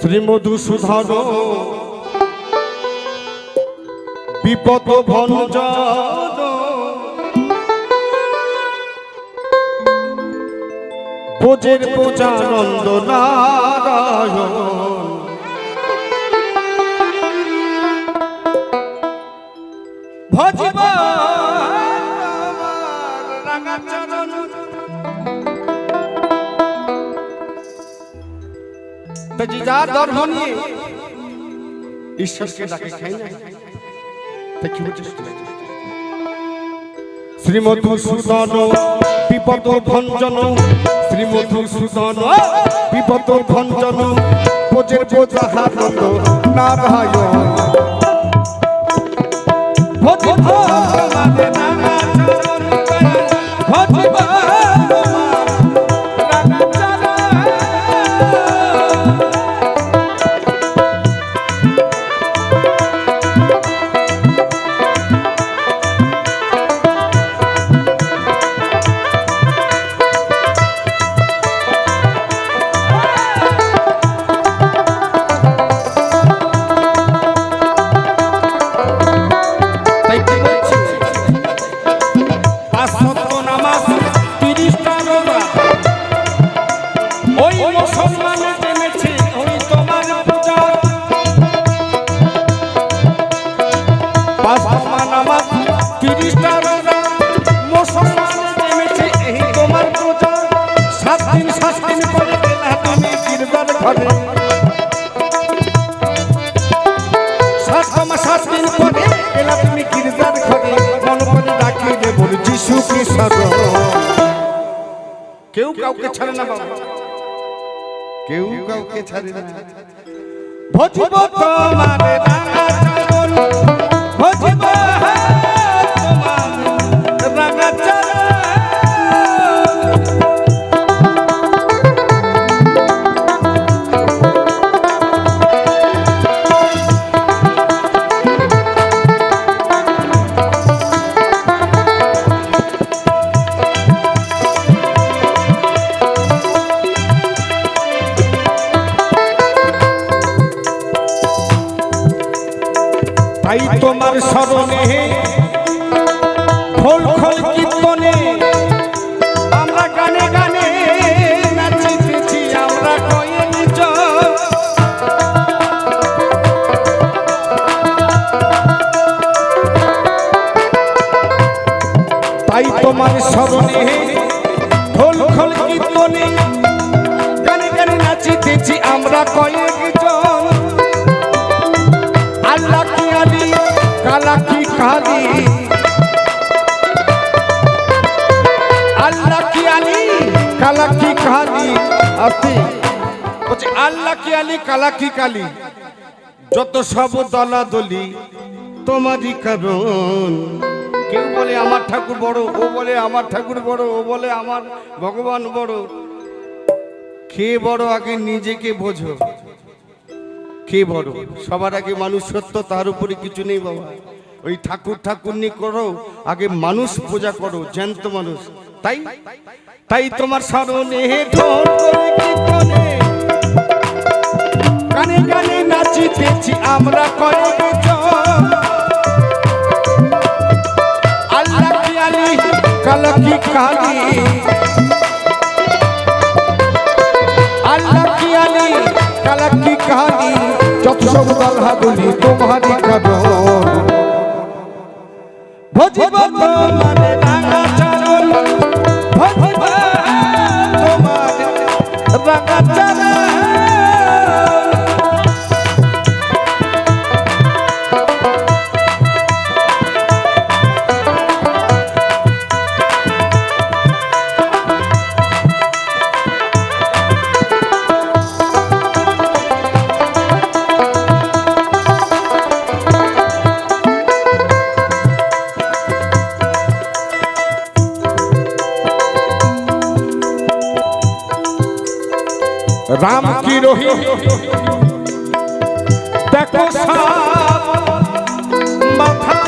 শ্রীমধুসূধন। বিপদ ভঞ্জন। বোঝের বোঝানন্দ নারায়ণ। ভজবা। রাঙাচরণ তো যে যার ধর্ম নিয়ে ঈশ্বরকে ডাকে খাই না তা কি হচ্ছে শ্রীমধু বিপদ ভঞ্জন শ্রীমধু সুদন বিপদ ভঞ্জন নারায়ণ। রোজা মুসলমানে জেনেছে এই তোমার পূজা। সাত দিন সাত দিন পরে গেলা তুমি গির্জার ঘরে। সাত মাস সাত দিন পরে গেলা তুমি গির্জার ঘরে। মন করে ডাকি দে বল যিশু কি সাধন কেউ কাউকে ছাড়ে না বাবা। কেউ কাউকে ছাড়ে না। ভজিব তোমার তোমার স্মরণে খোল খোল কীর্তনে আমরা গানে গানে নাচিতেছি আমরা কয়ে নিজ। তাই তোমার স্মরণে খোল খোল কীর্তনে গানে গানে নাচিতেছি আমরা কয়েকজন আল্লাহ কি আলি কালা কি কালি আল্লাহ কি আলি? কালা কি কালি আপনি বলছে, আল্লাহ কি আলি কালা কি কালি। যত সব দলা দলি তোমারই কারণ। কেউ বলে আমার ঠাকুর বড়, ও বলে আমার ঠাকুর বড়, ও বলে আমার ভগবান বড়। কে বড় আগে নিজেকে বোঝো। কে বড়? সবার আগে মানুষ সত্য, তার উপরে কিছু নেই বাবা। ওই ঠাকুর ঠাকুর নি করো, আগে মানুষ পূজা করো, জ্যান্ত মানুষ। তাই? তাই তোমার করে কীর্তনে। গানে গানে নাচিতেছি আমরা কয়েকজন। আল্লাহ কি আলি, কালা কালি? আল্লাহ আলি, কালা কালি? যত সব দলহা বলি তোমারই কারণ ভজিব তোমার রাম কি রহি দেখো মাথা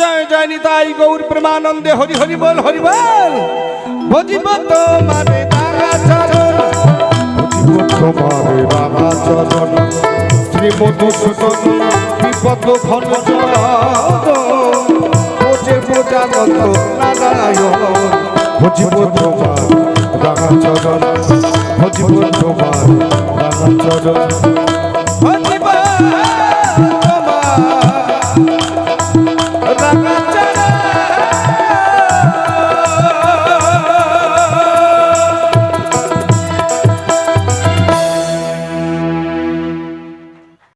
জয় জয় নিতাই গৌর প্রেমানন্দে হরি হরি বল হরি বল। ভজিব তোমারে দাগা চরণ ভজিব তোমারে দাগা চরণ। শ্রী মধুসূদন বিপদ ঘন বোঝে বোঝানন্দ নারায়ণ। ভজিব তোমার রাঙা চরণ। ভজিব তোমার রাঙা চরণ। রাখা